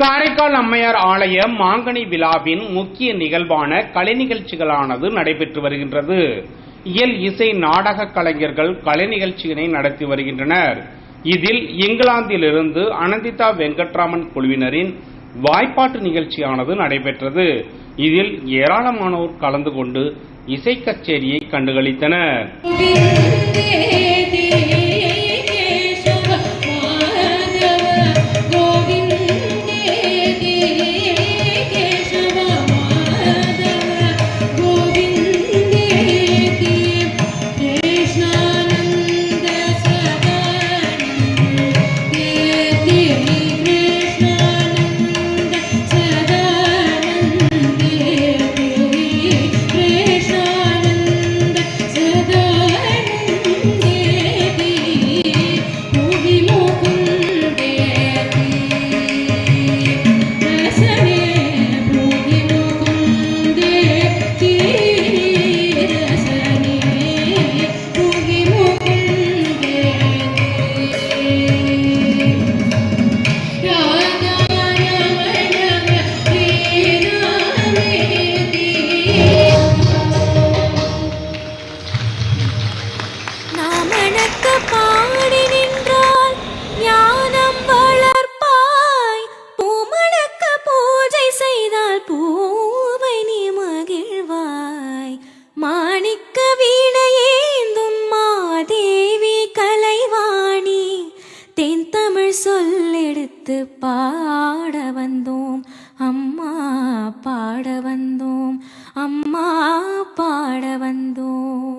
காரைக்கால் அம்மையார் ஆலய மாங்கனி விழாவின் முக்கிய நிகழ்வான கலை நிகழ்ச்சிகளானது நடைபெற்று வருகின்றது. இயல் இசை நாடக கலைஞர்கள் கலை நிகழ்ச்சியினை நடத்தி வருகின்றனர். இதில் இங்கிலாந்திலிருந்து அனந்திதா வெங்கட்ராமன் குழுவினரின் வாய்ப்பாட்டு நிகழ்ச்சியானது நடைபெற்றது. இதில் ஏராளமானோர் கலந்து கொண்டு இசை கச்சேரியை கண்டுகளித்தனர். பாடி நின்றால் ஞானம் வளர்ப்பாய். பூமணக்க பூஜை செய்தால் பூவை நீ மகிழ்வாய். மாணிக்க வீணையேந்தும் மாதேவி கலைவாணி. தென் தமிழ் சொல்லெடுத்து பாட பாட வந்தோம். அம்மா பாட வந்தோம்.